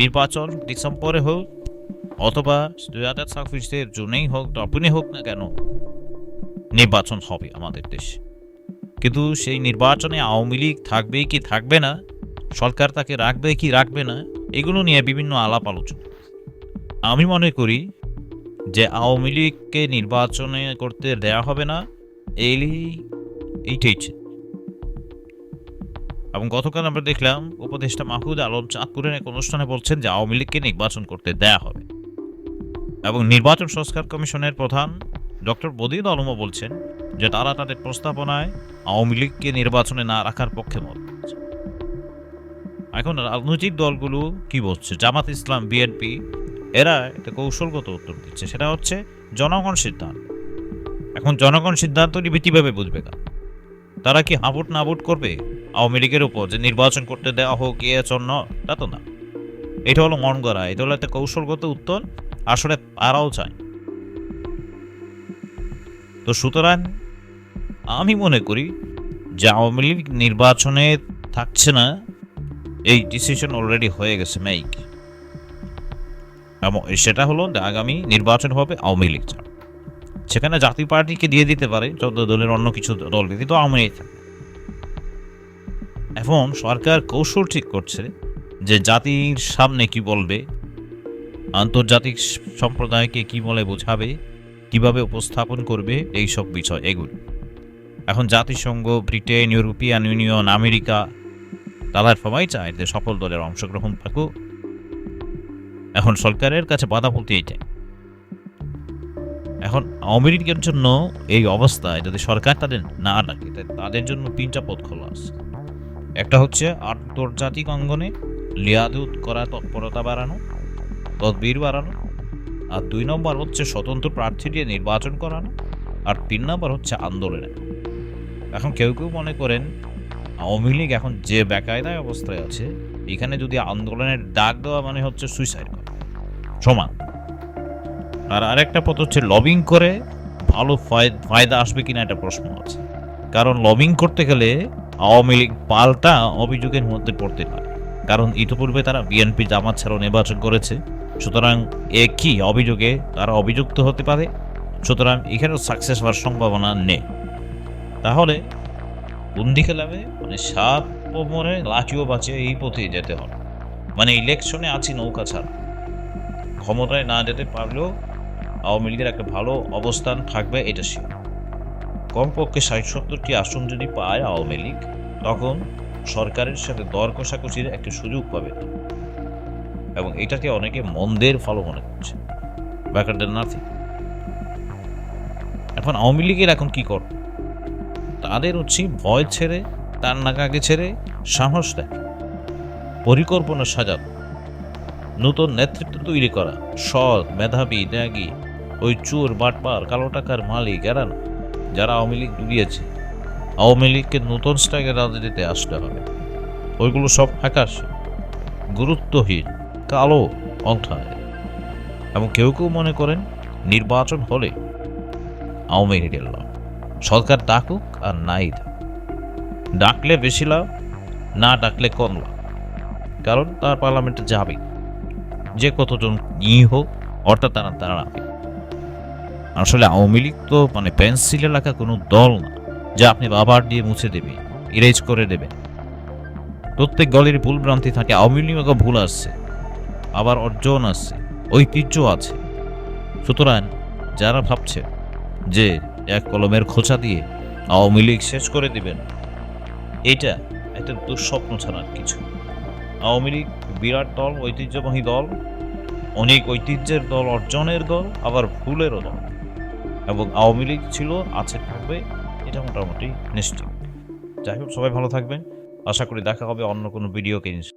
নির্বাচন ডিসেম্বরে হোক অথবা দুই হাজার ছাব্বিশের জুনেই হোক, তখনই হোক না কেন নির্বাচন হবে আমাদের দেশে। কিন্তু সেই নির্বাচনে আওয়ামী লীগ থাকবে কি থাকবে না? সরকার তাকে রাখবে কি রাখবে না? এগুলো নিয়ে বিভিন্ন আলাপ আলোচনা। আমি মনে করি যে আওয়ামী লীগকে নির্বাচনে করতে দেয়া হবে না এই এইটাই। এবং গতকাল আমরা দেখলাম উপদেষ্টা মাহমুদ আলম চাঁদপুরের এক অনুষ্ঠানে বলছেন যে আওয়ামী লীগকে নির্বাচন করতে দেয়া হবে। এবং নির্বাচন সংস্কার কমিশনের প্রধান ডক্টর বদিউল আলমও বলছেন যে তারা তাদের প্রস্তাবনায় আওয়ামী লীগকে নির্বাচনে না রাখার পক্ষে মত এখন রাজনৈতিক দলগুলো কি বলছে? জামাত ইসলাম, বিএনপি, এরা একটা কৌশলগত উত্তর দিচ্ছে। সেটা হচ্ছে জনগণ সিদ্ধান্ত। এখন জনগণ সিদ্ধান্ত নিবে কীভাবে বুঝবে না তারা কি হাবুট নাবুট করবে? আওয়ামী লীগের উপর যে নির্বাচন করতে দেওয়া হোক, এ জন্য, তা তো না। এটা হলো মন গড়া এটা হলো একটা কৌশলগত উত্তর, আসলে তারাও চায়। তো সুতরাং, আমি মনে করি যে আওয়ামী লীগ নির্বাচনে থাকছে না, এই ডিসিশন অলরেডি হয়ে গেছে মেইক এবং সেটা হলো আগামী নির্বাচন হবে আওয়ামী লীগ ছাড়া। সেখানে জাতীয় পার্টিকে দিয়ে দিতে পারে চোদ্দ দলের অন্য কিছু দল কিন্তু আওয়ামী লীগ এখন সরকার কৌশল ঠিক করছে যে জাতির সামনে কি বলবে, আন্তর্জাতিক সম্প্রদায়কে কি বলে বোঝাবে, কীভাবে উপস্থাপন করবে, এই সব বিষয়, এগুলো। এখন জাতিসংঘ, ব্রিটেন, ইউরোপিয়ান ইউনিয়ন, আমেরিকা তারা সবাই চায় যে সকল দলের অংশগ্রহণ থাকুক। এখন সরকারের কাছে বাধা বলতে এইটাই। এখন আওয়ামী লীগের জন্য এই অবস্থায় যদি সরকার তাদের না তাহলে তাদের জন্য তিনটা পথ খোলা আছে। একটা হচ্ছে আন্তর্জাতিক অঙ্গনে লিয়াদুত করা, তৎপরতা বাড়ানো, তদবির বাড়ানো, আর দুই নম্বর হচ্ছে স্বতন্ত্র প্রার্থী দিয়ে নির্বাচন করানো, আর তিন নম্বর হচ্ছে আন্দোলনে। এখন কেউ কেউ মনে করেন আওয়ামী লীগ এখন যে বেকায়দায় অবস্থায় আছে, এখানে যদি আন্দোলনের ডাক দেওয়া মানে হচ্ছে সুইসাইড করা। সমান। আর আরেকটা পথ হচ্ছে লবিং করে ভালো ফায়- ফায়দা আসবে কিনা একটা প্রশ্ন আছে। কারণ লবিং করতে গেলে আওয়ামী লীগ পাল্টা অভিযোগের মধ্যে পড়তে পারে। কারণ ইতিপূর্বে তারা বিএনপি জামাত ছাড়াও নির্বাচন করেছে। সুতরাং একই অভিযোগে তারা অভিযুক্ত হতে পারে। সুতরাং এখানেও সাকসেস হওয়ার সম্ভাবনা নেই। তাহলে বন্দি খেলাবে মানে সাপ ও মরে লাঠিও বাঁচে এই পথে যেতে হবে। মানে ইলেকশনে আছি নৌকা ছাড়া। ক্ষমতায় না যেতে পারলেও আওয়ামী লীগের একটা ভালো অবস্থান থাকবে, এটা শিওর কমপক্ষে ষাট সত্তরটি আসন যদি পায় আওয়ামী লীগ, তখন সরকারের সাথে দর কষাকষির একটা সুযোগ পাবে। এবং এটাকে অনেকে মন্দের ফলো মনে করছে। ব্যাকারদের এখন আওয়ামী লীগের এখন কি কর? তাদের হচ্ছে ভয় ছেড়ে, তার নাকাকে ছেড়ে সাহস দেয়। পরিকল্পনা সাজানো। নতুন নেতৃত্ব তৈরি করা। সৎ, মেধাবী, ত্যাগী ওই চোর, বাটপার, কালো টাকার মালিক, এরা না, যারা আওয়ামী লীগ ডুবিয়েছে আওয়ামী লীগকে নতুন স্টাইলের রাজনীতিতে আসতে হবে। ওইগুলো সব আকাশ, গুরুত্বহীন, কালো অন্থায় এবং কেউ কেউ মনে করেন নির্বাচন হলে আওয়ামী লীগের লাভ। সরকার ডাকুক আর নাই। ডাকলে বেশি লাভ, না ডাকলে কম লাভ। কারণ তার পার্লামেন্টে যাবে যে কতজন নিয়ে হোক, অর্থাৎ তারা তারা আসলে আওয়ামী লীগ তো মানে পেন্সিল এলাকা কোনো দল না, যা আপনি বাবার দিয়ে মুছে দেবে ইরেজ করে দেবেন। প্রত্যেক দলের ভুল ভ্রান্তি থাকে, আওয়ামী লীগও ভুল আসছে আবার অর্জন আসছে ঐতিহ্য আছে। সুতরাং যারা ভাবছে যে এক কলমের খোঁচা দিয়ে আওয়ামী লীগ শেষ করে দিবেন, এটা একটা দুঃস্বপ্ন ছাড়া আর কিছু। আওয়ামী লীগ বিরাট দল, ঐতিহ্যবাহী দল, অনেক ঐতিহ্যের দল, অর্জনের দল, আবার ভুলেরও দল। এবং আওয়ামী লীগ ছিল, আছে, থাকবে, এটা মোটামুটি নিশ্চিত। যাই হোক, সবাই ভালো থাকবেন। আশা করি দেখা হবে অন্য কোনো ভিডিও ইনশাল্লাহ